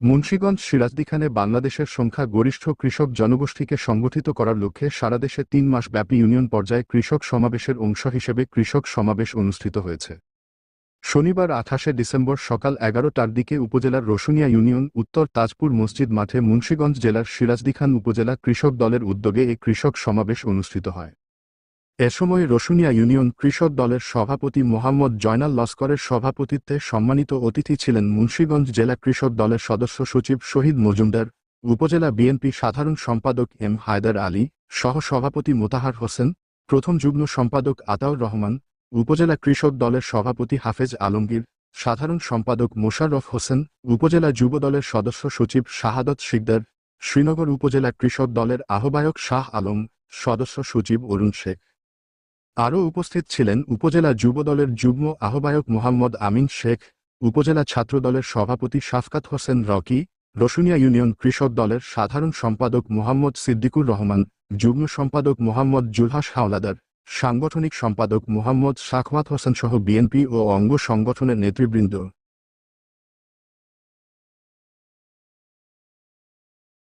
মুন্সীগঞ্জ সিরাজদিখানে বাংলাদেশের সংখ্যা গরিষ্ঠ কৃষক জনগোষ্ঠীকে সংগঠিত করার লক্ষ্যে সারা দেশে তিন মাস ব্যাপী ইউনিয়ন পর্যায়ে কৃষক সমাবেশের অংশ হিসেবে কৃষক সমাবেশ অনুষ্ঠিত হয়েছে। শনিবার আঠাশে ডিসেম্বর সকাল এগারোটার দিকে উপজেলার রসুনিয়া ইউনিয়ন, উত্তর তাজপুর মসজিদ মাঠে মুন্সীগঞ্জ জেলার সিরাজদিখান উপজেলা কৃষক দলের উদ্যোগে এই কৃষক সমাবেশ অনুষ্ঠিত হয়। এ সময় রসুনিয়া ইউনিয়ন কৃষক দলের সভাপতি মোহাম্মদ জয়নাল লস্করের সভাপতিত্বে সম্মানিত অতিথি ছিলেন মুন্সীগঞ্জ জেলা কৃষক দলের সদস্য সচিব শহীদ মজুমদার, উপজেলা বিএনপি সাধারণ সম্পাদক এম হায়দার আলী, সহ সভাপতি মোতাহার হোসেন, প্রথম যুগ্ম সম্পাদক আতাউর রহমান, উপজেলা কৃষক দলের সভাপতি হাফেজ আলমগীর, সাধারণ সম্পাদক মোশাররফ হোসেন, উপজেলা যুব দলের সদস্য সচিব শাহাদত শিকদার, শ্রীনগর উপজেলা কৃষক দলের আহ্বায়ক শাহ আলম, সদস্য সচিব অরুণ শেখ। আরও উপস্থিত ছিলেন উপজেলা যুবদলের যুগ্ম আহ্বায়ক মোহাম্মদ আমিন শেখ, উপজেলা ছাত্রদলের সভাপতি শাফকাত হোসেন রকি, রসুনিয়া ইউনিয়ন কৃষক দলের সাধারণ সম্পাদক মোহাম্মদ সিদ্দিকুর রহমান, যুগ্ম সম্পাদক মোহাম্মদ জুলহাস হাওলাদার, সাংগঠনিক সম্পাদক মোহাম্মদ সাখওয়াত হোসেন সহ বিএনপি ও অঙ্গ সংগঠনের নেতৃবৃন্দ।